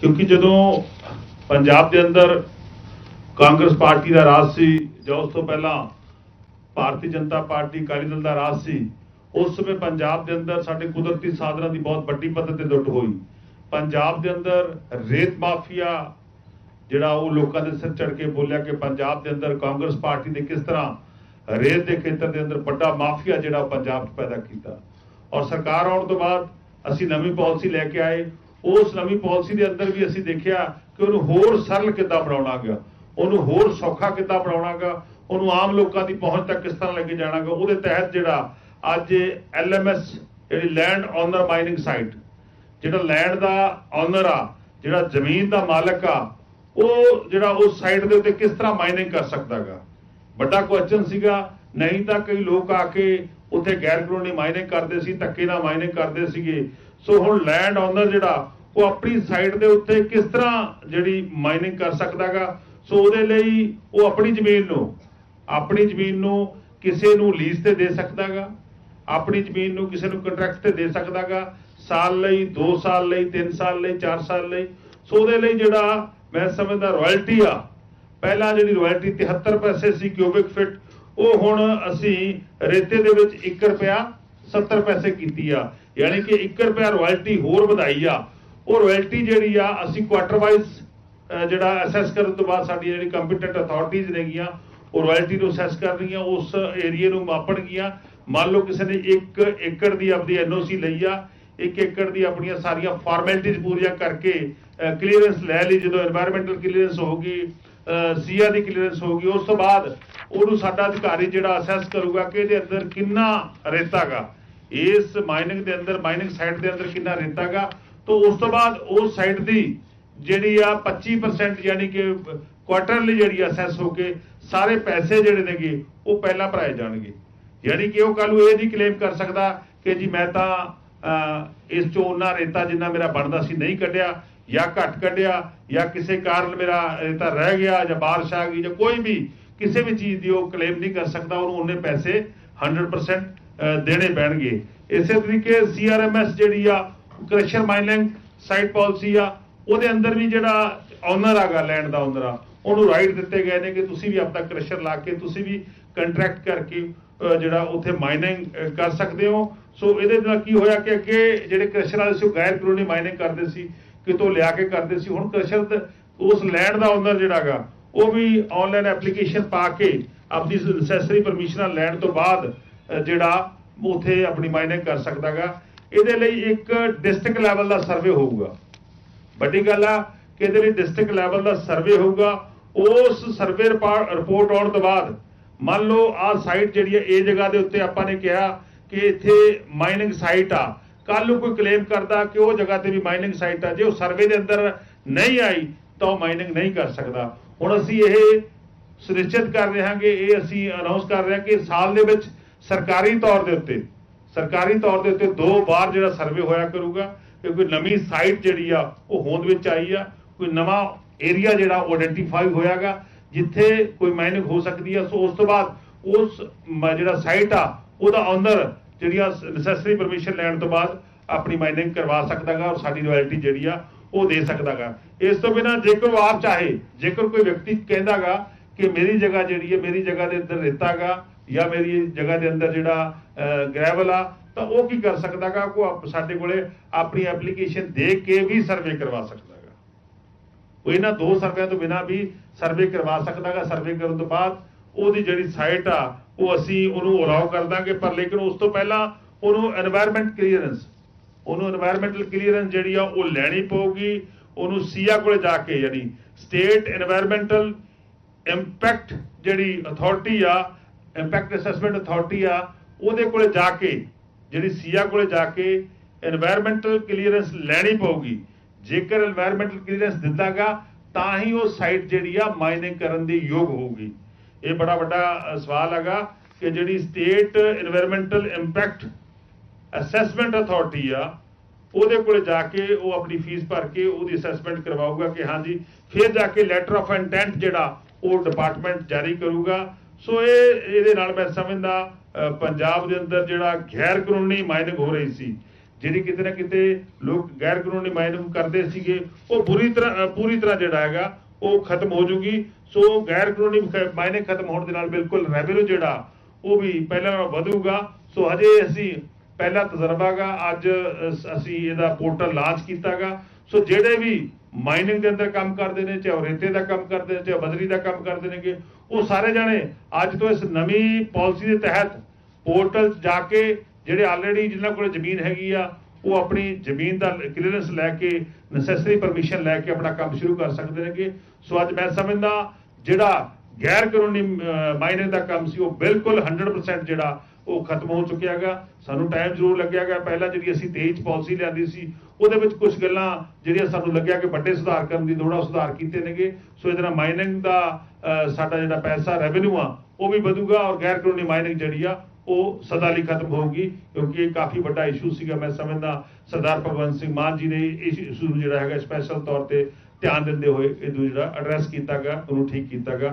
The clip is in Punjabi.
ਕਿਉਂਕਿ ਜਦੋਂ ਪੰਜਾਬ ਦੇ ਅੰਦਰ ਕਾਂਗਰਸ ਪਾਰਟੀ ਦਾ ਰਾਜ ਸੀ ਜਾਂ ਉਸ ਤੋਂ ਪਹਿਲਾਂ ਭਾਰਤੀ ਜਨਤਾ ਪਾਰਟੀ, ਅਕਾਲੀ ਦਲ ਦਾ ਰਾਜ ਸੀ, ਉਸ ਸਮੇਂ ਪੰਜਾਬ ਦੇ ਅੰਦਰ ਸਾਡੇ ਕੁਦਰਤੀ ਸਾਧਨਾਂ ਦੀ ਬਹੁਤ ਵੱਡੀ ਪੱਧਰ ਤੇ ਲੁੱਟ ਹੋਈ। ਪੰਜਾਬ ਦੇ ਅੰਦਰ ਰੇਤ ਮਾਫੀਆ, ਜਿਹੜਾ ਉਹ ਲੋਕਾਂ ਦੇ ਸਿਰ ਚੜ ਕੇ ਬੋਲਿਆ ਕਿ ਪੰਜਾਬ ਦੇ ਅੰਦਰ ਕਾਂਗਰਸ ਪਾਰਟੀ ਨੇ ਕਿਸ ਤਰ੍ਹਾਂ ਰੇਤ ਦੇ ਖੇਤਰ ਦੇ ਅੰਦਰ ਵੱਡਾ ਮਾਫੀਆ ਜਿਹੜਾ ਉਹ ਪੰਜਾਬ 'ਚ ਪੈਦਾ ਕੀਤਾ। ਔਰ ਸਰਕਾਰ ਆਉਣ ਤੋਂ ਬਾਅਦ ਅਸੀਂ ਨਵੀਂ ਪਾਲਿਸੀ ਲੈ ਕੇ ਆਏ। ਉਸ ਨਵੀਂ ਪਾਲਿਸੀ ਦੇ ਅੰਦਰ ਵੀ ਅਸੀਂ ਦੇਖਿਆ ਕਿ ਉਹਨੂੰ ਹੋਰ ਸਰਲ ਕਿੱਦਾਂ ਬਣਾਉਣਾ ਗਿਆ ਉਹਨੂੰ ਹੋਰ ਸੌਖਾ ਕਿੱਦਾਂ ਬਣਾਉਣਾਗਾ ਉਹਨੂੰ ਆਮ ਲੋਕਾਂ ਦੀ ਪਹੁੰਚ ਤੱਕ ਕਿਸ ਤਰ੍ਹਾਂ ਲੈ ਕੇ ਜਾਣਾਗਾ ਉਹਦੇ ਤਹਿਤ ਜਿਹੜਾ ਅੱਜ ਐਲਐਮਐਸ, ਜਿਹੜੀ ਲੈਂਡ ਓਨਰ ਮਾਈਨਿੰਗ ਸਾਈਟ ਜਿਹੜਾ ਲੈਂਡ ਦਾ ਓਨਰ ਆ, ਜਿਹੜਾ ਜ਼ਮੀਨ ਦਾ ਮਾਲਕ ਆ, ਉਹ ਜਿਹੜਾ ਉਸ ਸਾਈਟ ਦੇ ਉੱਤੇ ਕਿਸ ਤਰ੍ਹਾਂ ਮਾਈਨਿੰਗ ਕਰ ਸਕਦਾਗਾ ਵੱਡਾ ਕੁਐਸਚਨ ਸੀਗਾ, ਨਹੀਂ ਤਾਂ ਕਈ ਲੋਕ ਆ ਕੇ ਉੱਥੇ ਗੈਰ ਕਾਨੂੰਨੀ ਮਾਈਨਿੰਗ ਕਰਦੇ ਸੀ, ਧੱਕੇ ਨਾਲ ਮਾਈਨਿੰਗ ਕਰਦੇ ਸੀਗੇ ਸੋ ਹੁਣ ਲੈਂਡ ਓਨਰ ਜਿਹੜਾ, ਉਹ ਆਪਣੀ ਸਾਈਟ ਦੇ ਉੱਤੇ ਕਿਸ ਤਰ੍ਹਾਂ ਜਿਹੜੀ ਮਾਈਨਿੰਗ ਕਰ ਸਕਦਾਗਾ? ਸੋ ਉਹਦੇ ਲਈ ਉਹ ਆਪਣੀ ਜ਼ਮੀਨ ਨੂੰ, ਆਪਣੀ ਜ਼ਮੀਨ ਨੂੰ ਕਿਸੇ ਨੂੰ ਲੀਜ਼ ਤੇ ਦੇ ਸਕਦਾਗਾ। ਆਪਣੀ ਜ਼ਮੀਨ ਨੂੰ ਕਿਸੇ ਨੂੰ ਕੰਟਰੈਕਟ ਤੇ ਦੇ ਸਕਦਾਗਾ। ਸਾਲ ਲਈ 2 ਸਾਲ ਲਈ 3 ਸਾਲ ਲਈ 4 ਸਾਲ ਲਈ। ਸੋ ਉਹਦੇ ਲਈ ਜਿਹੜਾ ਮੈਂ ਸਮਝਦਾ ਰਾਇਲਟੀ ਆ, ਪਹਿਲਾਂ ਜਿਹੜੀ ਰਾਇਲਟੀ 73 ਪੈਸੇ ਸੀ ਕਿਊਬਿਕ ਫਿਟ ਉਹ ਹੁਣ ਅਸੀਂ ਰੇਤੇ ਦੇ ਵਿੱਚ 1 ਰੁਪਿਆ 70 ਪੈਸੇ ਕੀਤੀ ਆ। ਯਾਨੀ ਕਿ 1 ਰੁਪਿਆ ਰਾਇਲਟੀ ਹੋਰ ਵਧਾਈ ਆ। ਉਹ ਰਾਇਲਟੀ ਜਿਹੜੀ ਆ, ਅਸੀਂ ਕੁਆਟਰ ਵਾਈਜ਼ ਜਿਹੜਾ ਅਸੈਸ ਕਰਨ ਤੋਂ ਬਾਅਦ ਸਾਡੀ ਜਿਹੜੀ ਕੰਪੀਟੈਂਟ ਅਥਾਰਟੀਜ਼ ਨੇਗੀਆਂ, ਉਹ ਰਾਇਲਟੀ ਨੂੰ ਅਸੈਸ ਕਰਨਗੀਆਂ ਉਸ ਏਰੀਆ ਨੂੰ ਮਾਪਣਗੀਆਂ ਮੰਨ ਲਓ ਕਿਸੇ ਨੇ 1 ਏਕੜ ਦੀ ਆਪਦੀ ਐਨਓਸੀ ਲਈ ਆ 1 ਏਕੜ ਦੀ ਆਪਣੀਆਂ ਸਾਰੀਆਂ ਫਾਰਮੈਲਿਟੀਜ਼ ਪੂਰੀਆਂ ਕਰਕੇ ਕਲੀਅਰੈਂਸ ਲੈ ਲਈ, ਜਦੋਂ এনवायरमेंटਲ ਕਲੀਅਰੈਂਸ ਹੋ ਗਈ ਸੀਆ ਦੀ ਕਲੀਅਰੈਂਸ ਹੋ ਗਈ, ਉਸ ਤੋਂ ਬਾਅਦ ਉਹਨੂੰ ਸਾਡਾ ਅਧਿਕਾਰੀ ਜਿਹੜਾ ਅਸੈਸ ਕਰੂਗਾ ਕਿ ਇਹਦੇ ਅੰਦਰ ਕਿੰਨਾ ਰੇਤਾਗਾ ਇਸ ਮਾਈਨਿੰਗ ਦੇ ਅੰਦਰ ਮਾਈਨਿੰਗ ਸਾਈਟ ਦੇ ਅੰਦਰ ਕਿੰਨਾ ਰੇਤਾਗਾ ਤੋਂ ਉਸ ਤੋਂ ਬਾਅਦ ਉਸ ਸਾਈਟ ਦੀ ਜਿਹੜੀ ਆ 25% ਯਾਨੀ ਕਿ ਕੁਆਟਰਲੀ ਜਿਹੜੀ ਅਸੈਸ ਹੋ ਕੇ ਸਾਰੇ ਪੈਸੇ ਜਿਹੜੇ ਨੇਗੇ, ਉਹ ਪਹਿਲਾਂ ਭਰਾਏ ਜਾਣਗੇ। ਯਾਨੀ ਕਿ ਉਹ ਕੱਲ ਨੂੰ ਇਹ ਨਹੀਂ ਕਲੇਮ ਕਰ ਸਕਦਾ ਕਿ ਜੀ ਮੈਂ ਤਾਂ ਇਸ ਚੋਂ ਉਹਨਾਂ ਰੇਤਾ ਜਿੰਨਾ ਮੇਰਾ ਬਣਦਾ ਸੀ ਨਹੀਂ ਕੱਢਿਆ, ਜਾਂ ਘੱਟ ਕੱਢਿਆ, ਜਾਂ ਕਿਸੇ ਕਾਰਨ ਮੇਰਾ ਰੇਤਾ ਰਹਿ ਗਿਆ, ਜਾਂ ਬਾਰਿਸ਼ ਆ ਗਈ, ਜਾਂ ਕੋਈ ਵੀ ਕਿਸੇ ਵੀ ਚੀਜ਼ ਦੀ ਉਹ ਕਲੇਮ ਨਹੀਂ ਕਰ ਸਕਦਾ, ਉਹਨੂੰ ਉਹਨੇ ਪੈਸੇ 100% ਦੇਣੇ ਪੈਣਗੇ। ਇਸੇ ਤਰੀਕੇ ਸੀਆਰਐਮਐਸ ਜਿਹੜੀ ਆ ਕ੍ਰਸ਼ਰ ਮਾਈਨਿੰਗ ਸਾਈਟ ਪਾਲਿਸੀ ਆ, ਉਹਦੇ ਅੰਦਰ ਵੀ ਜਿਹੜਾ ਓਨਰ ਆਗਾ ਲੈਂਡ ਦਾ ਓਨਰ ਆ, ਉਹਨੂੰ ਰਾਈਟ ਦਿੱਤੇ ਗਏ ਨੇ ਕਿ ਤੁਸੀਂ ਵੀ ਆਪਣਾ ਕ੍ਰਸ਼ਰ ਲਾ ਕੇ ਤੁਸੀਂ ਵੀ ਕੰਟਰੈਕਟ ਕਰਕੇ ਜਿਹੜਾ ਉੱਥੇ ਮਾਈਨਿੰਗ ਕਰ ਸਕਦੇ ਹੋ। ਸੋ ਇਹਦੇ ਨਾਲ ਕੀ ਹੋਇਆ ਕਿ ਅੱਗੇ ਜਿਹੜੇ ਕ੍ਰਸ਼ਰ ਵਾਲੇ ਸੀ, ਉਹ ਗੈਰ ਕਾਨੂੰਨੀ ਮਾਈਨਿੰਗ ਕਰਦੇ ਸੀ, ਕਿਤੋਂ ਲਿਆ ਕੇ ਕਰਦੇ ਸੀ। ਹੁਣ ਕ੍ਰਸ਼ਰ ਉਸ ਲੈਂਡ ਦਾ ਓਨਰ ਜਿਹੜਾਗਾ ਉਹ ਵੀ ਆਨਲਾਈਨ ਐਪਲੀਕੇਸ਼ਨ ਪਾ ਕੇ ਆਪਣੀ ਨੈਸੈਸਰੀ ਪਰਮਿਸ਼ਨਾਂ ਲੈਣ ਤੋਂ ਬਾਅਦ ਜਿਹੜਾ ਉੱਥੇ ਆਪਣੀ ਮਾਈਨਿੰਗ ਕਰ ਸਕਦਾਗਾ। ਇਹਦੇ ਲਈ ਇੱਕ ਡਿਸਟ੍ਰਿਕਟ ਲੈਵਲ ਦਾ ਸਰਵੇ ਹੋਊਗਾ। ਵੱਡੀ ਗੱਲ ਆ ਕਿ ਇਹਦੇ ਲਈ ਡਿਸਟ੍ਰਿਕਟ ਲੈਵਲ ਦਾ ਸਰਵੇ ਹੋਊਗਾ। ਉਸ ਸਰਵੇ ਰਿਪੋਰਟ ਆਉਣ ਤੋਂ ਬਾਅਦ, ਮੰਨ ਲਓ ਆਹ ਸਾਈਟ ਜਿਹੜੀ ਹੈ ਇਹ ਜਗ੍ਹਾ ਦੇ ਉੱਤੇ ਆਪਾਂ ਨੇ ਕਿਹਾ ਕਿ ਇੱਥੇ ਮਾਈਨਿੰਗ ਸਾਈਟ ਆ। ਕੱਲ ਨੂੰ ਕੋਈ ਕਲੇਮ ਕਰਦਾ ਕਿ ਉਹ ਜਗ੍ਹਾ ਤੇ ਵੀ ਮਾਈਨਿੰਗ ਸਾਈਟ ਆ। ਜੇ ਉਹ ਸਰਵੇ ਦੇ ਅੰਦਰ ਨਹੀਂ ਆਈ, ਤਾਂ ਉਹ ਮਾਈਨਿੰਗ ਨਹੀਂ ਕਰ ਸਕਦਾ। ਹੁਣ ਅਸੀਂ ਇਹ ਸੁਨਿਸ਼ਚਿਤ ਕਰ ਰਹੇ ਹਾਂਗੇ, ਇਹ ਅਸੀਂ ਅਨਾਉਂਸ ਕਰ ਰਹੇ ਹਾਂ ਕਿ ਸਾਲ ਦੇ ਵਿੱਚ ਸਰਕਾਰੀ ਤੌਰ ਦੇ ਉੱਤੇ, ਸਰਕਾਰੀ ਤੌਰ ਦੇ ਉੱਤੇ ਦੋ ਵਾਰ ਜਿਹੜਾ ਸਰਵੇ ਹੋਇਆ ਕਰੂਗਾ ਕਿ ਕੋਈ ਨਵੀਂ ਸਾਈਟ ਜਿਹੜੀ ਆ, ਉਹ ਹੋਂਦ ਵਿੱਚ ਆਈ ਆ, ਕੋਈ ਨਵਾਂ ਏਰੀਆ ਜਿਹੜਾ ਉਹ ਆਇਡੈਂਟੀਫਾਈ ਹੋਇਆਗਾ, ਜਿੱਥੇ ਕੋਈ ਮਾਈਨਿੰਗ ਹੋ ਸਕਦੀ ਆ। ਸੋ ਉਸ ਤੋਂ ਬਾਅਦ ਉਸ ਜਿਹੜਾ ਸਾਈਟ ਆ, ਉਹਦਾ ਓਨਰ ਜਿਹੜੀਆਂ ਨੈਸੈਸਰੀ ਪਰਮਿਸ਼ਨ ਲੈਣ ਤੋਂ ਬਾਅਦ ਆਪਣੀ ਮਾਈਨਿੰਗ ਕਰਵਾ ਸਕਦਾਗਾ ਔਰ ਸਾਡੀ ਰਾਇਲਟੀ ਜਿਹੜੀ ਆ, ਉਹ ਦੇ ਸਕਦਾਗਾ। ਇਸ ਤੋਂ ਬਿਨਾ ਜੇਕਰ ਉਹ ਆਪ ਚਾਹੇ, ਜੇਕਰ ਕੋਈ ਵਿਅਕਤੀ ਕਹਿੰਦਾਗਾ ਕਿ ਮੇਰੀ ਜਗ੍ਹਾ ਜਿਹੜੀ ਹੈ ਮੇਰੀ ਜਗ੍ਹਾ ਦੇ ਅੰਦਰ ਰੇਤਾਗਾ ਜਾਂ ਮੇਰੀ ਜਗ੍ਹਾ ਦੇ ਅੰਦਰ ਜਿਹੜਾ ਗ੍ਰੈਵਲ ਆ, ਤਾਂ ਉਹ ਕੀ ਕਰ ਸਕਦਾਗਾ? ਕੋ ਸਾਡੇ ਕੋਲੇ ਆਪਣੀ ਐਪਲੀਕੇਸ਼ਨ ਦੇ ਕੇ ਵੀ ਸਰਵੇ ਕਰਵਾ ਸਕਦਾਗਾ। ਉਹ ਇਹਨਾਂ ਦੋ ਸਰਵਿਆਂ ਤੋਂ ਬਿਨਾ ਵੀ ਸਰਵੇ ਕਰਵਾ ਸਕਦਾਗਾ। ਸਰਵੇ ਕਰਨ ਤੋਂ ਬਾਅਦ ਉਹਦੀ ਜਿਹੜੀ ਸਾਈਟ ਆ, ਉਹ ਅਸੀਂ ਉਹਨੂੰ ਅਲਾਉ ਕਰ ਦਾਂਗੇ, ਪਰ ਲੇਕਿਨ ਉਸ ਤੋਂ ਪਹਿਲਾਂ ਉਹਨੂੰ এনवायरमेंट ਕਲੀਅਰੈਂਸ ਉਹਨੂੰ এনवायरमेंटਲ ਕਲੀਅਰੈਂਸ ਜਿਹੜੀ ਆ, ਉਹ ਲੈਣੀ ਪਊਗੀ। ਉਹਨੂੰ ਸੀਆ ਕੋਲੇ ਜਾ ਕੇ, ਯਾਨੀ ਸਟੇਟ এনवायरमेंटल ਇੰਪੈਕਟ ਜਿਹੜੀ ਅਥਾਰਟੀ ਆ ਇੰਪੈਕਟ ਅਸੈਸਮੈਂਟ ਅਥਾਰਟੀ ਆ, ਉਹਦੇ ਕੋਲੇ ਜਾ ਕੇ, ਜਿਹੜੀ ਸੀਆ ਕੋਲੇ ਜਾ ਕੇ এনवायरमेंटਲ ਕਲੀਅਰੈਂਸ ਲੈਣੀ ਪਊਗੀ। ਜੇਕਰ এনवायरमेंटਲ ਕਲੀਅਰੈਂਸ ਦਿੰਦਾਗਾ ਤਾਂ ਹੀ ਉਹ ਸਾਈਟ ਜਿਹੜੀ ਆ ਮਾਈਨਿੰਗ ਕਰਨ ਦੀ ਯੋਗ ਹੋਊਗੀ। ਇਹ ਬੜਾ ਵੱਡਾ ਸਵਾਲ ਹੈਗਾ ਕਿ ਜਿਹੜੀ state environmental impact assessment authority ਆ, ਉਹਦੇ ਕੋਲੇ ਜਾ ਕੇ ਉਹ ਆਪਣੀ ਫੀਸ ਭਰ ਕੇ ਉਹਦੀ ਅਸੈਸਮੈਂਟ ਕਰਵਾਊਗਾ ਕਿ ਹਾਂਜੀ, ਫਿਰ ਜਾ ਕੇ ਲੈਟਰ ਆਫ ਇੰਟੈਂਟ ਜਿਹੜਾ, ਉਹ ਡਿਪਾਰਟਮੈਂਟ ਜਾਰੀ ਕਰੂਗਾ। ਸੋ ਇਹ, ਇਹਦੇ ਨਾਲ ਮੈਂ ਸਮਝਦਾ ਪੰਜਾਬ ਦੇ ਅੰਦਰ ਜਿਹੜਾ ਗੈਰ ਕਾਨੂੰਨੀ ਮਾਈਨਿੰਗ ਹੋ ਰਹੀ ਸੀ, ਜਿਹੜੀ ਕਿਤੇ ਨਾ ਕਿਤੇ ਲੋਕ ਗੈਰ ਕਾਨੂੰਨੀ ਮਾਈਨਿੰਗ ਕਰਦੇ ਸੀਗੇ, ਉਹ ਬੁਰੀ ਤਰ੍ਹਾਂ ਪੂਰੀ ਤਰ੍ਹਾਂ ਜਿਹੜਾ ਹੈਗਾ, ਉਹ ਖਤਮ ਹੋ ਜੂਗੀ। ਸੋ ਗੈਰ ਕਾਨੂੰਨੀ ਮਾਈਨਿੰਗ ਖਤਮ ਹੋਣ ਦੇ ਨਾਲ ਬਿਲਕੁਲ ਰੈਵਨਿਊ ਜਿਹੜਾ, ਉਹ ਵੀ ਪਹਿਲਾਂ ਨਾਲੋਂ ਵਧੂਗਾ। ਸੋ ਹਜੇ ਅਸੀਂ ਪਹਿਲਾ ਤਜਰਬਾ ਗਾ ਅੱਜ ਅਸੀਂ ਇਹਦਾ ਪੋਰਟਲ ਲਾਂਚ ਕੀਤਾਗਾ। ਸੋ ਜਿਹੜੇ ਵੀ ਮਾਈਨਿੰਗ ਦੇ ਅੰਦਰ ਕੰਮ ਕਰਦੇ ਨੇ, ਚਾਹੇ ਉਹ ਰੇਤੇ ਦਾ ਕੰਮ ਕਰਦੇ ਨੇ, ਚਾਹੇ ਉਹ ਦਾ ਕੰਮ ਕਰਦੇ ਨੇਗੇ, ਉਹ ਸਾਰੇ ਜਾਣੇ ਅੱਜ ਤੋਂ ਇਸ ਨਵੀਂ ਪਾਲਿਸੀ ਦੇ ਤਹਿਤ ਪੋਰਟਲ 'ਚ ਜਾ ਕੇ ਜਿਹੜੇ ਆਲਰੇਡੀ ਜਿਨ੍ਹਾਂ ਕੋਲ ਜ਼ਮੀਨ ਹੈਗੀ ਆ, ਉਹ ਆਪਣੀ ਜ਼ਮੀਨ ਦਾ ਕਲੀਅਰੈਂਸ ਲੈ ਕੇ ਨੈਸੈਸਰੀ ਪਰਮਿਸ਼ਨ ਲੈ ਕੇ ਆਪਣਾ ਕੰਮ ਸ਼ੁਰੂ ਕਰ ਸਕਦੇ ਨੇਗੇ। ਸੋ ਅੱਜ ਮੈਂ ਸਮਝਦਾ ਜਿਹੜਾ ਗੈਰ ਕਾਨੂੰਨੀ ਮਾਈਨਿੰਗ ਦਾ ਕੰਮ ਸੀ, ਉਹ ਬਿਲਕੁਲ 100% ਜਿਹੜਾ ਉਹ ਖਤਮ ਹੋ ਚੁੱਕਿਆ ਹੈਗਾ ਸਾਨੂੰ ਟਾਈਮ ਜ਼ਰੂਰ ਲੱਗਿਆ ਹੈਗਾ ਪਹਿਲਾਂ ਜਿਹੜੀ ਅਸੀਂ 23 ਚ ਪਾਲਿਸੀ ਲਿਆਂਦੀ ਸੀ, ਉਹਦੇ ਵਿੱਚ ਕੁਝ ਗੱਲਾਂ ਜਿਹੜੀਆਂ ਸਾਨੂੰ ਲੱਗਿਆ ਕਿ ਵੱਡੇ ਸੁਧਾਰ ਕਰਨ ਦੀ ਲੋੜ ਆ ਸੁਧਾਰ ਕੀਤੇ ਨੇਗੇ। ਸੋ ਇਹਦੇ ਨਾਲ ਮਾਈਨਿੰਗ ਦਾ ਸਾਡਾ ਜਿਹੜਾ ਪੈਸਾ ਰੈਵਨਿਊ ਆ, ਉਹ ਵੀ ਵਧੂਗਾ ਔਰ ਗੈਰ ਕਾਨੂੰਨੀ ਮਾਈਨਿੰਗ ਜਿਹੜੀ ਆ, ਉਹ ਸਦਾ ਲਈ ਖਤਮ ਹੋਊਗੀ। ਕਿਉਂਕਿ ਇਹ ਕਾਫੀ ਵੱਡਾ ਇਸ਼ੂ ਸੀਗਾ। ਮੈਂ ਸਮਝਦਾ ਸਰਦਾਰ ਭਗਵੰਤ ਸਿੰਘ ਮਾਨ ਜੀ ਨੇ ਇਸ ਇਸ਼ੂ ਨੂੰ ਜਿਹੜਾ ਹੈਗਾ ਸਪੈਸ਼ਲ ਤੌਰ ਤੇ ਧਿਆਨ ਦਿੰਦੇ ਹੋਏ ਇਹ ਜਿਹੜਾ ਐਡਰੈਸ ਕੀਤਾਗਾ, ਉਹਨੂੰ ਠੀਕ ਕੀਤਾਗਾ।